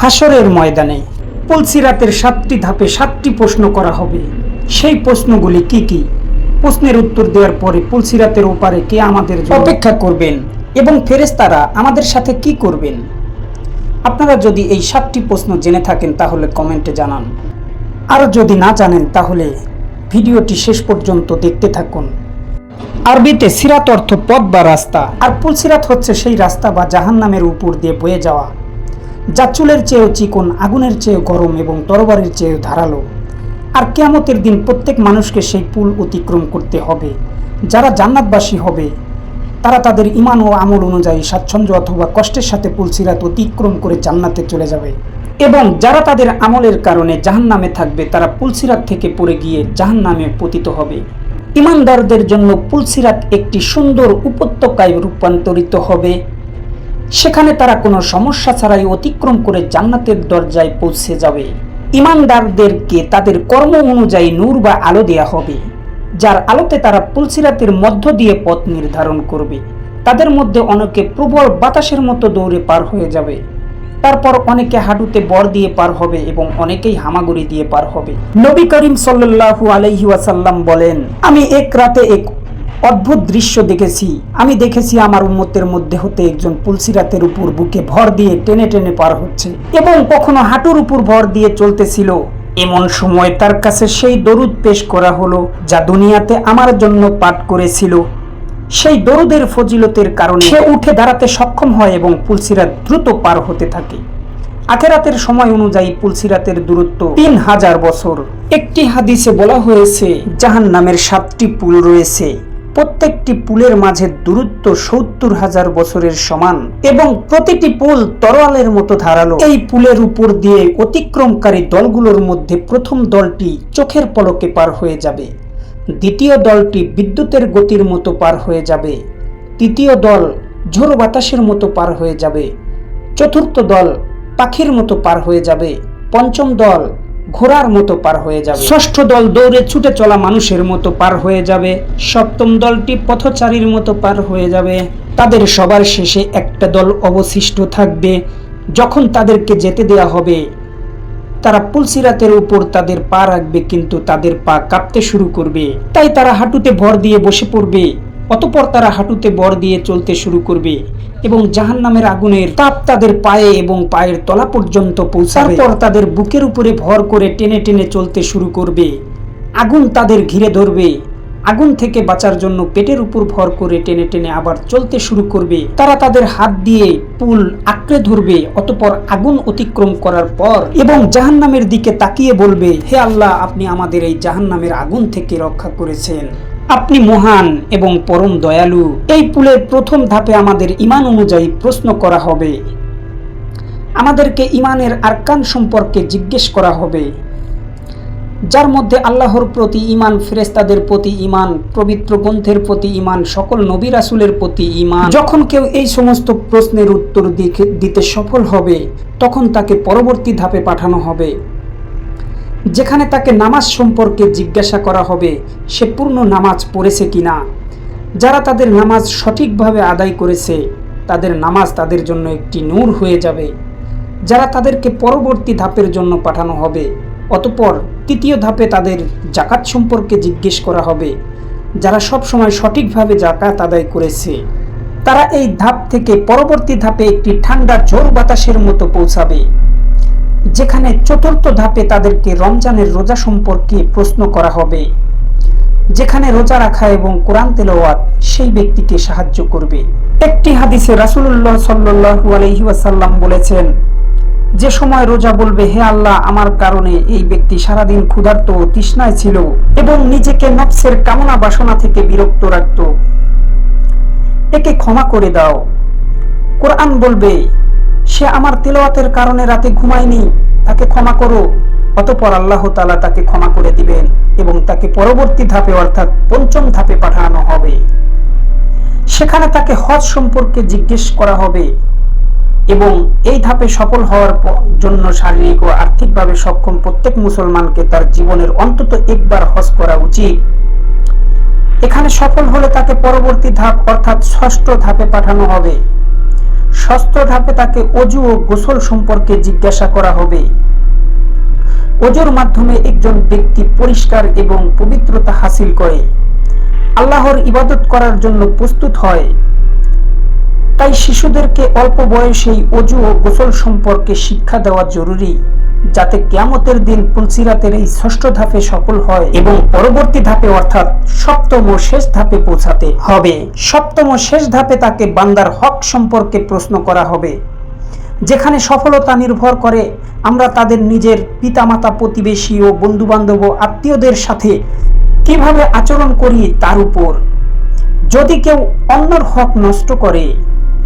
হাসরের ময়দানে পুলসিরাতের সাতটি ধাপে সাতটি প্রশ্ন করা হবে। সেই প্রশ্নগুলি কি কি? প্রশ্নের উত্তর দেওয়ার পরে পুলসিরাতের ওপারে কে আমাদের অপেক্ষা করবেন এবং ফেরেশতারা আমাদের সাথে কি করবেন? আপনারা যদি এই সাতটি প্রশ্ন জেনে থাকেন তাহলে কমেন্টে জানান। আর যদি না জানেন তাহলে ভিডিওটি শেষ পর্যন্ত দেখতে থাকুন। আরবিতে সিরাত অর্থ পথ বা রাস্তা। আর পুলসিরাত হচ্ছে সেই রাস্তা বা জাহান্নামের উপর দিয়ে বয়ে যাওয়া। যা চুলের চেয়েও চিকন, আগুনের চেয়েও গরম এবং তরবারির চেয়েও ধারালো। আর কেয়ামতের দিন প্রত্যেক মানুষকে সেই পুল অতিক্রম করতে হবে। যারা জান্নাতবাসী হবে, তারা তাদের ইমান ও আমল অনুযায়ী স্বাচ্ছন্দ্য অথবা কষ্টের সাথে পুলসিরাত অতিক্রম করে জান্নাতে চলে যাবে। এবং যারা তাদের আমলের কারণে জাহান্নামে থাকবে, তারা পুলসিরাত থেকে পড়ে গিয়ে জাহান্নামে পতিত হবে। ইমানদারদের জন্য পুলসিরাত একটি সুন্দর উপত্যকায় রূপান্তরিত হবে। সেখানে তারা কোনো সমস্যা ছাড়াই অতিক্রম করে জান্নাতের দরজায় পৌঁছে যাবে। ইমানদারদেরকে তাদের কর্ম অনুযায়ী নূর বা আলো দেয়া হবে, যার আলোতে তারা পুলসিরাতের মধ্য দিয়ে পথ নির্ধারণ করবে। তাদের মধ্যে অনেকে প্রবল বাতাসের মতো দৌড়ে পার হয়ে যাবে। তারপর অনেকে হাঁটুতে বর দিয়ে পার হবে এবং অনেকেই হামাগুড়ি দিয়ে পার হবে। নবী করিম সাল্লাল্লাহু আলাইহি ওয়াসাল্লাম বলেন, আমি এক রাতে এক অদ্ভুত দৃশ্য দেখেছি। আমি দেখেছি আমার উম্মতের মধ্যে হতে একজন পুলসিরাতের উপর বুকে ভর দিয়ে টেনে টেনে পার হচ্ছে এবং কখনো হাঁটুর উপর ভর দিয়ে চলতেছিল। এমন সময় তার কাছে সেই দরুদ পেশ করা হলো যা দুনিয়াতে আমার জন্য পাঠ করেছিল। সেই দরুদের ফজিলতের কারণে সে উঠে দাঁড়াতে সক্ষম হয় এবং পুলসিরাত দ্রুত পার হতে থাকে। আখেরাতের সময় অনুযায়ী পুলসিরাতের দূরত্ব তিন হাজার বছর। একটি হাদিসে বলা হয়েছে জাহান নামের সাতটি পুল রয়েছে। প্রত্যেকটি পুলের মাঝে দূরত্ব সত্তর হাজার বছরের সমান এবং প্রতিটি পুল তরোয়ালের মতো ধারালো। এই পুলের উপর দিয়ে অতিক্রমকারী দলগুলোর মধ্যে প্রথম দলটি চোখের পলকে পার হয়ে যাবে। দ্বিতীয় দলটি বিদ্যুতের গতির মতো পার হয়ে যাবে। তৃতীয় দল ঝোড়ো বাতাসের মতো পার হয়ে যাবে। চতুর্থ দল পাখির মতো পার হয়ে যাবে। পঞ্চম দল ঘোড়ার মতো পার হয়ে যাবে। ষষ্ঠ দল দৌড়ে ছুটে চলা মানুষের মতো পার হয়ে যাবে। সপ্তম দলটি পথচারীর মতো পার হয়ে যাবে। তাদের সবার শেষে একটা দল অবশিষ্ট থাকবে। যখন তাদেরকে যেতে দেয়া হবে, তারা পুলসিরাতের উপর তাদের পা রাখবে, কিন্তু তাদের পা কাঁপতে শুরু করবে। তাই তারা হাঁটুতে ভর দিয়ে বসে পড়বে, অতপর তারা হাঁটুতে বর দিয়ে চলতে শুরু করবে। এবং জাহান নামের আগুনের তাপ তাদের পায়ে এবং পায়ের তলা পর্যন্ত পৌঁছাবে। পর তাদের বুকের উপরে ভর করে টেনে টেনে চলতে শুরু করবে। আগুন তাদের ঘিরে ধরবে। আগুন থেকে বাঁচার জন্য পেটের উপর ভর করে টেনে টেনে আবার চলতে শুরু করবে। তারা তাদের হাত দিয়ে পুল আঁকড়ে ধরবে, অতপর আগুন অতিক্রম করার পর এবং জাহান্নামের দিকে তাকিয়ে বলবে, হে আল্লাহ, আপনি আমাদের এই জাহান্নামের আগুন থেকে রক্ষা করেছেন। আপনি মহান এবং পরম দয়ালু। এই পুলের প্রথম ধাপে আমাদের ইমান অনুযায়ী প্রশ্ন করা হবে। আমাদেরকে ইমানের আরকান সম্পর্কে জিজ্ঞেস করা হবে। যার মধ্যে আল্লাহর প্রতি ইমান ফেরেস্তাদের প্রতি ইমান পবিত্র গ্রন্থের প্রতি ইমান সকল নবী রাসুলের প্রতি ইমান যখন কেউ এই সমস্ত প্রশ্নের উত্তর দিতে সফল হবে, তখন তাকে পরবর্তী ধাপে পাঠানো হবে। যেখানে তাকে নামাজ সম্পর্কে জিজ্ঞাসা করা হবে, সে পূর্ণ নামাজ পড়েছে কিনা? যারা তাদের নামাজ সঠিকভাবে আদায় করেছে, তাদের নামাজ তাদের জন্য একটি নূর হয়ে যাবে। যারা তাদেরকে পরবর্তী ধাপের জন্য পাঠানো হবে, অতপর তৃতীয় ধাপে তাদের জাকাত সম্পর্কে জিজ্ঞেস করা হবে। যারা সব সময় সঠিকভাবে জাকাত আদায় করেছে, তারা এই ধাপ থেকে পরবর্তী ধাপে একটি ঠান্ডা ঝোড় বাতাসের মতো পৌঁছাবে। যেখানে চতুর্থ ধাপে তাদেরকে রমজানের রোজা সম্পর্কে প্রশ্ন করা হবে। যেখানে রোজা রাখা এবং কোরআন তেলাওয়াত সেই ব্যক্তিকে সাহায্য করবে। একটি হাদিসে রাসূলুল্লাহ সাল্লাল্লাহু আলাইহি ওয়াসাল্লাম বলেছেন, যে সময় রোজা বলবে, হে আল্লাহ, আমার কারণে এই ব্যক্তি সারাদিন ক্ষুধার্ত তৃষ্ণায় ছিল এবং নিজেকে নফসের কামনা বাসনা থেকে বিরক্ত রাখত। একে ক্ষমা করে দাও কোরআন বলবে সে আমার তেলাওয়াতের কারণে রাতে ঘুমায়নি, তাকে ক্ষমা করো। অতপর আল্লাহ তালা তাকে ক্ষমা করে দিবেন এবং তাকে পরবর্তী ধাপে অর্থাৎ পঞ্চম ধাপে পাঠানো হবে। সেখানে তাকে হজ সম্পর্কে জিজ্ঞেস করা হবে এবং এই ধাপে সফল হওয়ার জন্য শারীরিক ও আর্থিকভাবে সক্ষম প্রত্যেক মুসলমানকে তার জীবনের অন্তত একবার হজ করা উচিত। এখানে সফল হলে তাকে পরবর্তী ধাপ অর্থাৎ ষষ্ঠ ধাপে পাঠানো হবে। ষষ্ঠ ধাপে তাকে অজু ও গোসল সম্পর্কে জিজ্ঞাসা করা হবে। অজুর মাধ্যমে একজন ব্যক্তি পরিষ্কার এবং পবিত্রতা হাসিল করে। আল্লাহর ইবাদত করার জন্য প্রস্তুত হয়। তাই শিশুদেরকে অল্প বয়সেই অজু ও গোসল সম্পর্কে শিক্ষা দেওয়া জরুরি। যাতে কেয়ামতের দিন পুলসিরাতের এই ষষ্ঠ ধাপে সফল হয় এবং পরবর্তী ধাপে অর্থাৎ সপ্তম ও শেষ ধাপে পৌঁছাতে হবে। সপ্তম শেষ ধাপে তাকে বান্দার হক সম্পর্কে প্রশ্ন করা হবে। যেখানে সফলতা নির্ভর করে, আমরা তাদের নিজের পিতামাতা প্রতিবেশী ও বন্ধুবান্ধব ও আত্মীয়দের সাথে কীভাবে আচরণ করি তার উপর। যদি কেউ অন্যর হক নষ্ট করে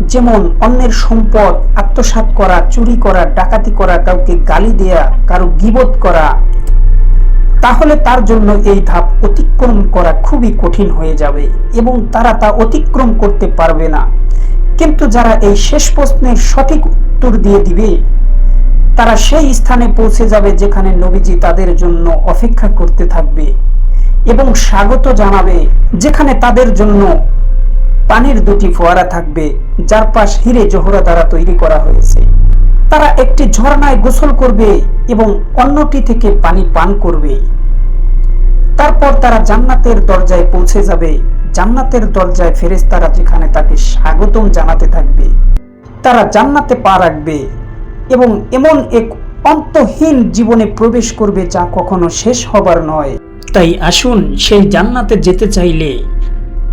যেমন অন্যের সম্পদ, আত্মসাৎ করা, চুরি করা, ডাকাতি করা, কাউকে গালি দেয়া, কারও গিবত করা, তাহলে তার জন্য এই ধাপ অতিক্রম করা খুবই কঠিন হয়ে যাবে এবং তারা তা অতিক্রম করতে পারবে না। কিন্তু যারা এই শেষ প্রশ্নের সঠিক উত্তর দিয়ে দিবে, তারা সেই স্থানে পৌঁছে যাবে যেখানে নবীজি তাদের জন্য অপেক্ষা করতে থাকবে এবং স্বাগত জানাবে যেখানে তাদের জন্য পানির দুটি ফোয়ারা থাকবে, যার পাশ হিরে জোহরা দ্বারা তৈরি করা হয়েছে। তারা একটি ঝর্ণায় গোসল করবে এবং অন্যটি থেকে পানি পান করবে। তারপর তারা জান্নাতের দরজায় পৌঁছে যাবে। জান্নাতের দরজায় ফেরেশতারা যেখানে তাকে স্বাগতম জানাতে থাকবে, তারা জান্নাতে পা রাখবে এবং এমন এক অন্তহীন জীবনে প্রবেশ করবে যা কখনো শেষ হবার নয়। তাই আসুন, সেই জান্নাতে যেতে চাইলে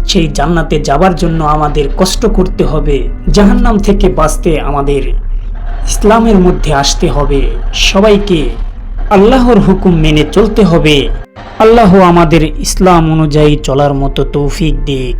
সেই জান্নাতে যাবার জন্য আমাদের কষ্ট করতে হবে, জাহান্নাম থেকে বাঁচতে আমাদের ইসলামের মধ্যে আসতে হবে। সবাইকে আল্লাহর হুকুম মেনে চলতে হবে। আল্লাহ আমাদের ইসলাম অনুযায়ী চলার মতো তৌফিক দিক।